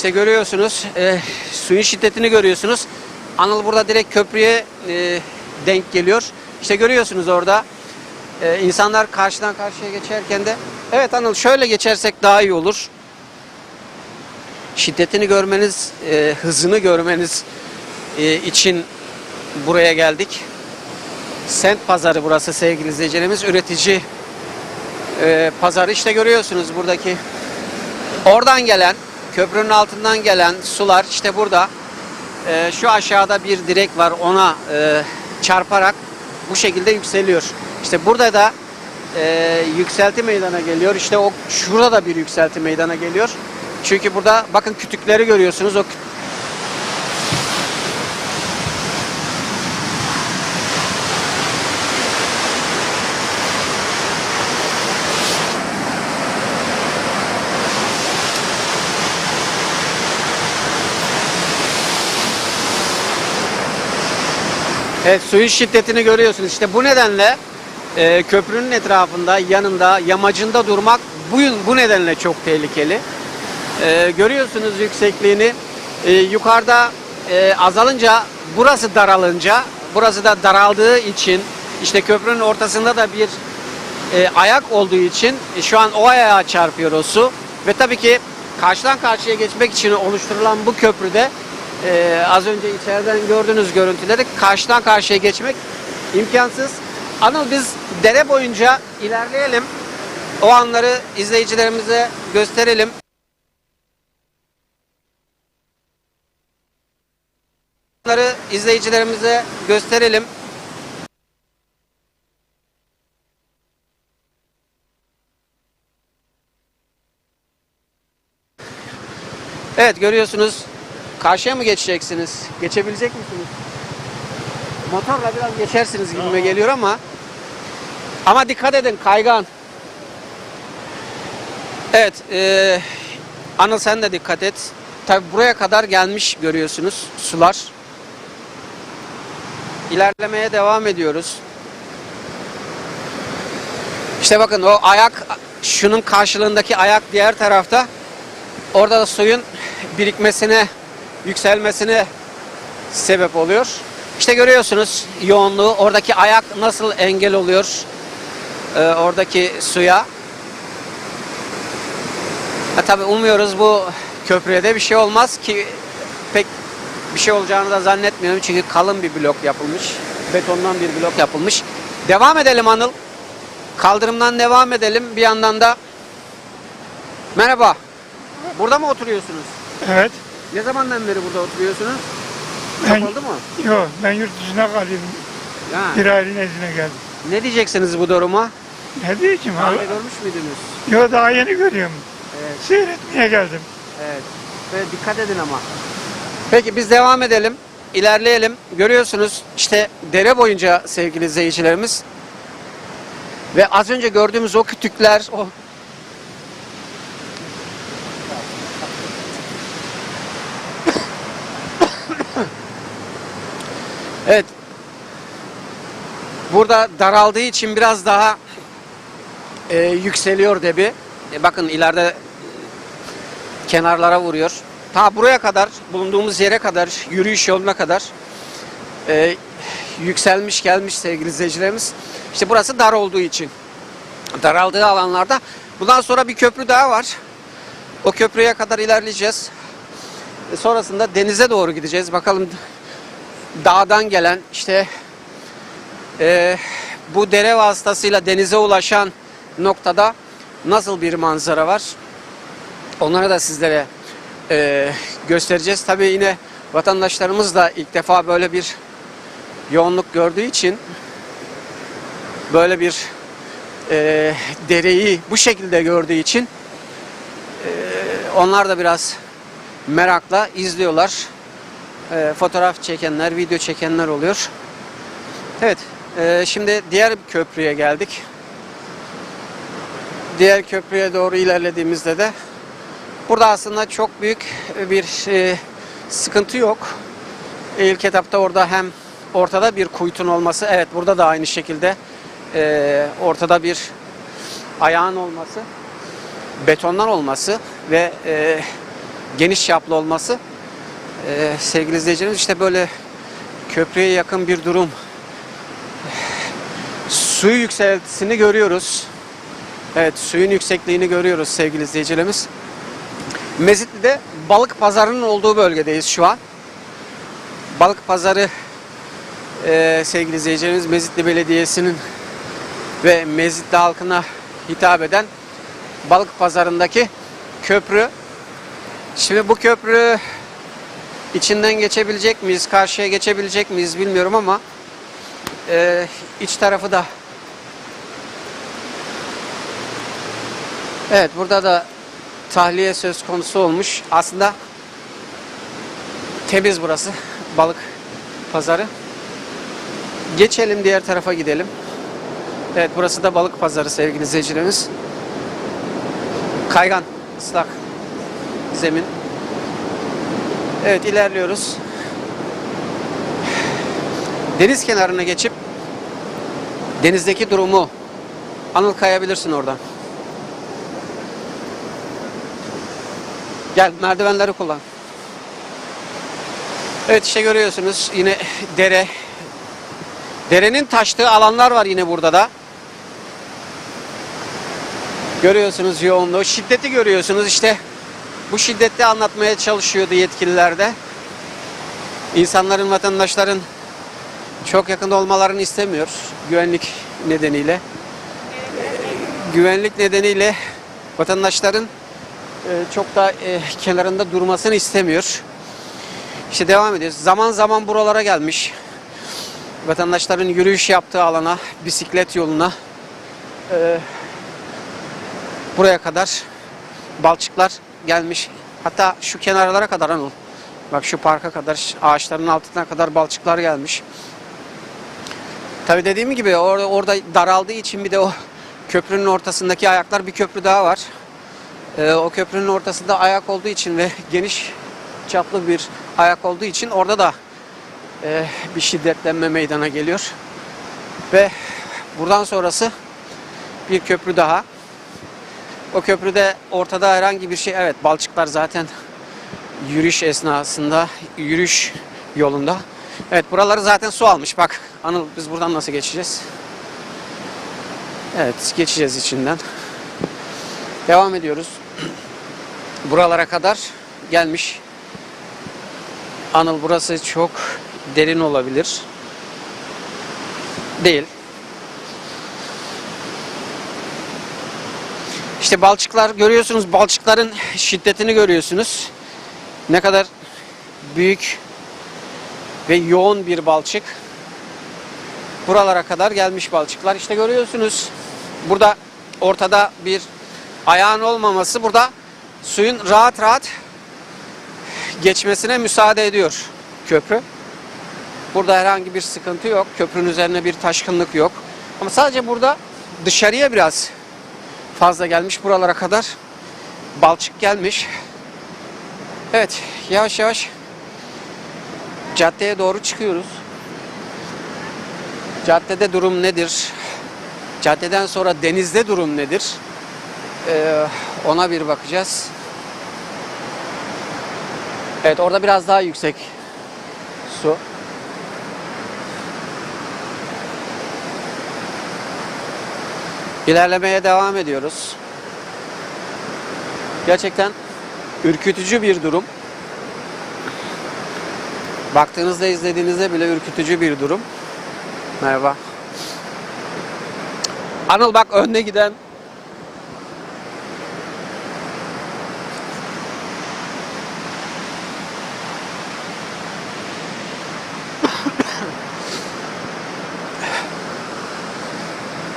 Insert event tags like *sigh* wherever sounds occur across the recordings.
İşte görüyorsunuz e, suyun şiddetini görüyorsunuz. Anıl burada direkt köprüye e, denk geliyor. İşte görüyorsunuz orada e, insanlar karşıdan karşıya geçerken de evet Anıl şöyle geçersek daha iyi olur. Şiddetini görmeniz, e, hızını görmeniz e, için buraya geldik. Sent pazarı burası sevgili izleyicilerimiz. Üretici e, pazarı işte görüyorsunuz buradaki oradan gelen köprünün altından gelen sular işte burada e, şu aşağıda bir direk var ona e, çarparak bu şekilde yükseliyor. İşte burada da e, yükselti meydana geliyor. İşte o şurada da bir yükselti meydana geliyor. Çünkü burada bakın kütükleri görüyorsunuz. O Evet suyun şiddetini görüyorsunuz. İşte bu nedenle e, köprünün etrafında, yanında, yamacında durmak bu, bu nedenle çok tehlikeli. E, görüyorsunuz yüksekliğini. E, yukarıda e, azalınca, burası daralınca, burası da daraldığı için işte köprünün ortasında da bir e, ayak olduğu için e, şu an o ayağa çarpıyor o su. Ve tabii ki karşıdan karşıya geçmek için oluşturulan bu köprüde e, az önce içeriden gördüğünüz görüntüleri karşıdan karşıya geçmek imkansız. Anıl biz dere boyunca ilerleyelim. O anları izleyicilerimize gösterelim. Onları izleyicilerimize gösterelim. Evet görüyorsunuz. Karşıya mı geçeceksiniz? Geçebilecek misiniz? Motorla biraz geçersiniz gibime geliyor ama ama dikkat edin kaygan. Evet, eee Anıl sen de dikkat et. Tabi buraya kadar gelmiş görüyorsunuz sular. İlerlemeye devam ediyoruz. İşte bakın o ayak şunun karşılığındaki ayak diğer tarafta. Orada da suyun birikmesine, yükselmesine sebep oluyor. İşte görüyorsunuz yoğunluğu. Oradaki ayak nasıl engel oluyor e, oradaki suya. Ha, tabii umuyoruz bu köprüye de bir şey olmaz ki pek bir şey olacağını da zannetmiyorum. Çünkü kalın bir blok yapılmış. Betondan bir blok yapılmış. Devam edelim Anıl. Kaldırımdan devam edelim. Bir yandan da Merhaba. Burada mı oturuyorsunuz? Evet. Ne zamandan beri burada oturuyorsunuz? Ben, oldu mu? yok, ben yurt dışına kalayım. Ha. Bir ailenin izine geldim. Ne diyeceksiniz bu duruma? Ne diyeceğim Daha abi? önce görmüş müydünüz? Yok daha yeni görüyorum. Evet, Seyretmeye geldim. evet. Ve dikkat edin ama. Peki biz devam edelim. İlerleyelim. Görüyorsunuz işte dere boyunca sevgili izleyicilerimiz ve az önce gördüğümüz o kütükler, o Evet. Burada daraldığı için biraz daha e, yükseliyor debi. E, bakın ileride e, kenarlara vuruyor. Ta buraya kadar, bulunduğumuz yere kadar, yürüyüş yoluna kadar e, yükselmiş gelmiş sevgili izleyicilerimiz. İşte burası dar olduğu için. Daraldığı alanlarda. Bundan sonra bir köprü daha var. O köprüye kadar ilerleyeceğiz. E, sonrasında denize doğru gideceğiz. Bakalım dağdan gelen işte e, bu dere vasıtasıyla denize ulaşan noktada nasıl bir manzara var? Onları da sizlere e, göstereceğiz. Tabii yine vatandaşlarımız da ilk defa böyle bir yoğunluk gördüğü için böyle bir e, dereyi bu şekilde gördüğü için e, onlar da biraz merakla izliyorlar. E, fotoğraf çekenler, video çekenler oluyor. Evet, e, şimdi diğer köprüye geldik. Diğer köprüye doğru ilerlediğimizde de burada aslında çok büyük bir e, sıkıntı yok. İlk etapta orada hem ortada bir kuytun olması, evet burada da aynı şekilde e, ortada bir ayağın olması, betondan olması ve e, geniş çaplı olması e, sevgili izleyicilerimiz işte böyle köprüye yakın bir durum. Su yükseltisini görüyoruz. Evet suyun yüksekliğini görüyoruz sevgili izleyicilerimiz. Mezitli'de balık pazarının olduğu bölgedeyiz şu an. Balık pazarı e, sevgili izleyicilerimiz Mezitli Belediyesi'nin ve Mezitli halkına hitap eden balık pazarındaki köprü. Şimdi bu köprü içinden geçebilecek miyiz, karşıya geçebilecek miyiz bilmiyorum ama e, iç tarafı da Evet burada da tahliye söz konusu olmuş. Aslında temiz burası. Balık pazarı. Geçelim diğer tarafa gidelim. Evet burası da balık pazarı sevgili izleyicilerimiz. Kaygan, ıslak zemin. Evet ilerliyoruz. Deniz kenarına geçip denizdeki durumu Anıl kayabilirsin oradan. Gel merdivenleri kullan. Evet işte görüyorsunuz yine dere. Derenin taştığı alanlar var yine burada da. Görüyorsunuz yoğunluğu. Şiddeti görüyorsunuz işte. Bu şiddeti anlatmaya çalışıyordu yetkililer de. İnsanların, vatandaşların çok yakın olmalarını istemiyor. Güvenlik nedeniyle. Güvenlik nedeniyle vatandaşların e, çok da e, kenarında durmasını istemiyor. İşte devam ediyoruz. Zaman zaman buralara gelmiş. Vatandaşların yürüyüş yaptığı alana, bisiklet yoluna e, buraya kadar balçıklar gelmiş. Hatta şu kenarlara kadar Anıl. Bak şu parka kadar, ağaçların altına kadar balçıklar gelmiş. Tabi dediğim gibi orada, orada daraldığı için bir de o köprünün ortasındaki ayaklar bir köprü daha var. Ee, o köprünün ortasında ayak olduğu için ve *laughs* geniş çaplı bir ayak olduğu için orada da e, bir şiddetlenme meydana geliyor. Ve buradan sonrası bir köprü daha. O köprüde ortada herhangi bir şey evet balçıklar zaten yürüyüş esnasında yürüyüş yolunda. Evet buraları zaten su almış bak Anıl biz buradan nasıl geçeceğiz? Evet geçeceğiz içinden. Devam ediyoruz. Buralara kadar gelmiş. Anıl burası çok derin olabilir. Değil. İşte balçıklar görüyorsunuz. Balçıkların şiddetini görüyorsunuz. Ne kadar büyük ve yoğun bir balçık. Buralara kadar gelmiş balçıklar. İşte görüyorsunuz. Burada ortada bir ayağın olmaması burada suyun rahat rahat geçmesine müsaade ediyor köprü. Burada herhangi bir sıkıntı yok. Köprünün üzerine bir taşkınlık yok. Ama sadece burada dışarıya biraz fazla gelmiş buralara kadar balçık gelmiş. Evet yavaş yavaş caddeye doğru çıkıyoruz. Caddede durum nedir? Caddeden sonra denizde durum nedir? Ee, ona bir bakacağız. Evet orada biraz daha yüksek su. İlerlemeye devam ediyoruz. Gerçekten ürkütücü bir durum. Baktığınızda izlediğinizde bile ürkütücü bir durum. Merhaba. Anıl bak önde giden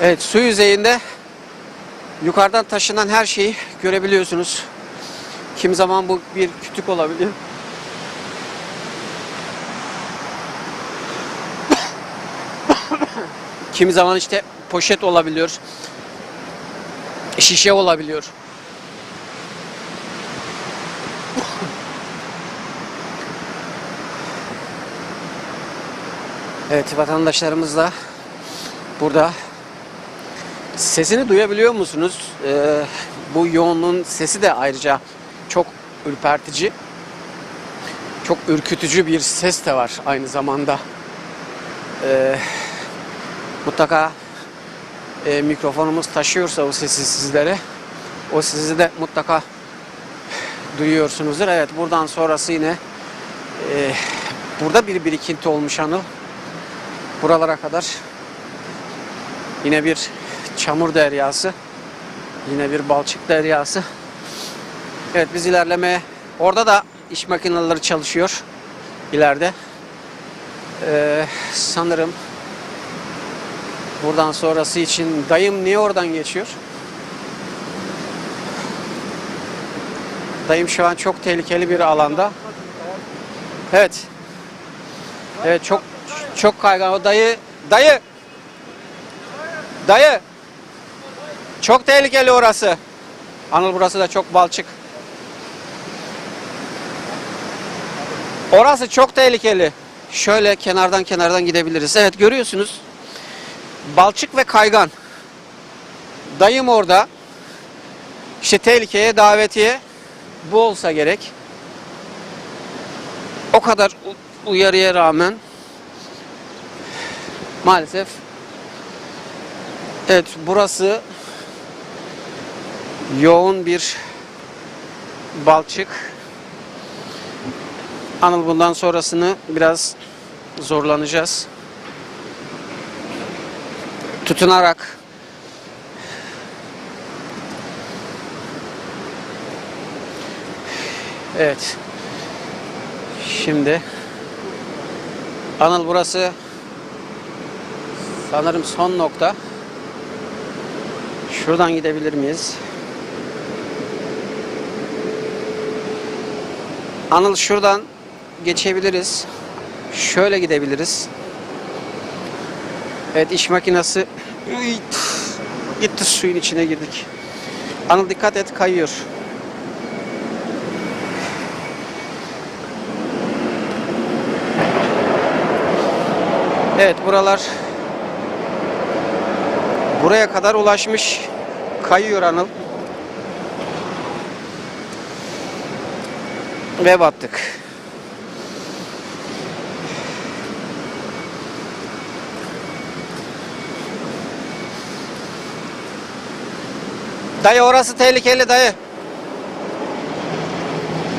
Evet su yüzeyinde yukarıdan taşınan her şeyi görebiliyorsunuz. Kim zaman bu bir kütük olabilir. *coughs* Kimi zaman işte poşet olabiliyor. Şişe olabiliyor. *coughs* Evet vatandaşlarımız da burada Sesini duyabiliyor musunuz? Ee, bu yoğunluğun sesi de ayrıca çok ürpertici. Çok ürkütücü bir ses de var aynı zamanda. Ee, mutlaka e, mikrofonumuz taşıyorsa o sesi sizlere o sizi de mutlaka duyuyorsunuzdur. Evet buradan sonrası yine e, burada bir birikinti olmuş Anıl. Buralara kadar yine bir çamur deryası. Yine bir balçık deryası. Evet biz ilerlemeye orada da iş makineleri çalışıyor ileride. Ee, sanırım buradan sonrası için dayım niye oradan geçiyor? Dayım şu an çok tehlikeli bir alanda. Evet. Evet çok çok kaygan. O dayı dayı dayı çok tehlikeli orası. Anıl burası da çok balçık. Orası çok tehlikeli. Şöyle kenardan kenardan gidebiliriz. Evet görüyorsunuz. Balçık ve kaygan. Dayım orada. İşte tehlikeye davetiye bu olsa gerek. O kadar uyarıya rağmen maalesef evet burası yoğun bir balçık. Anıl bundan sonrasını biraz zorlanacağız. Tutunarak Evet. Şimdi Anıl burası sanırım son nokta. Şuradan gidebilir miyiz? Anıl şuradan geçebiliriz. Şöyle gidebiliriz. Evet iş püf, gitti suyun içine girdik. Anıl dikkat et kayıyor. Evet buralar buraya kadar ulaşmış. Kayıyor Anıl. Ve battık. Dayı orası tehlikeli dayı.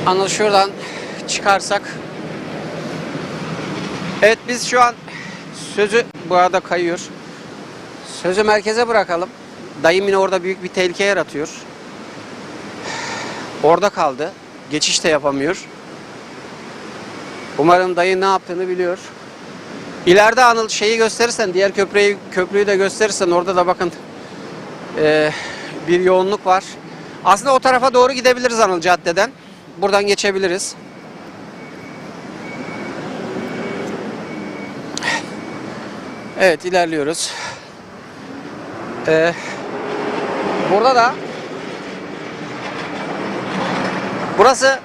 Anıl şuradan çıkarsak. Evet biz şu an sözü bu arada kayıyor. Sözü merkeze bırakalım. Dayım yine orada büyük bir tehlike yaratıyor. Orada kaldı. Geçiş de yapamıyor. Umarım dayı ne yaptığını biliyor. İleride Anıl şeyi gösterirsen, diğer köprüyü, köprüyü de gösterirsen orada da bakın eee, bir yoğunluk var. Aslında o tarafa doğru gidebiliriz Anıl caddeden. Buradan geçebiliriz. Evet ilerliyoruz. Ee, burada da burası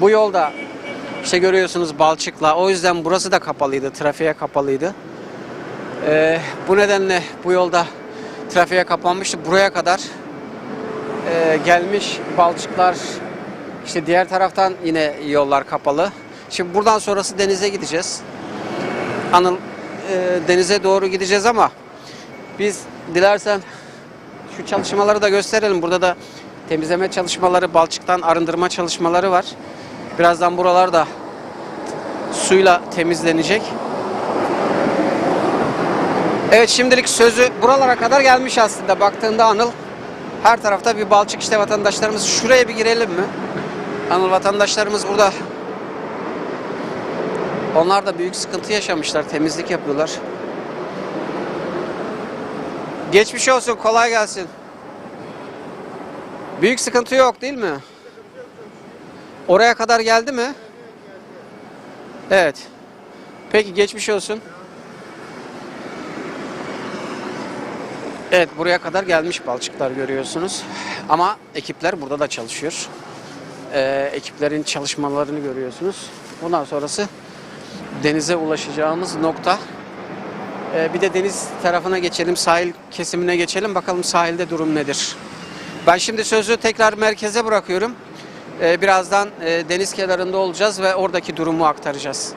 bu yolda işte görüyorsunuz balçıkla o yüzden burası da kapalıydı trafiğe kapalıydı. Ee, bu nedenle bu yolda trafiğe kapanmıştı buraya kadar ee, gelmiş balçıklar işte diğer taraftan yine yollar kapalı. Şimdi buradan sonrası denize gideceğiz. Anıl e, denize doğru gideceğiz ama biz dilersen şu çalışmaları da gösterelim. Burada da temizleme çalışmaları, balçıktan arındırma çalışmaları var. Birazdan buralar da suyla temizlenecek. Evet şimdilik sözü buralara kadar gelmiş aslında baktığında Anıl. Her tarafta bir balçık işte vatandaşlarımız. Şuraya bir girelim mi? Anıl vatandaşlarımız burada onlar da büyük sıkıntı yaşamışlar. Temizlik yapıyorlar. Geçmiş olsun. Kolay gelsin. Büyük sıkıntı yok değil mi? Oraya kadar geldi mi? Evet. Peki geçmiş olsun. Evet buraya kadar gelmiş balçıklar görüyorsunuz. Ama ekipler burada da çalışıyor. Ee, ekiplerin çalışmalarını görüyorsunuz. Bundan sonrası denize ulaşacağımız nokta. Ee, bir de deniz tarafına geçelim, sahil kesimine geçelim. Bakalım sahilde durum nedir? Ben şimdi sözü tekrar merkeze bırakıyorum. Ee, birazdan e, deniz kenarında olacağız ve oradaki durumu aktaracağız.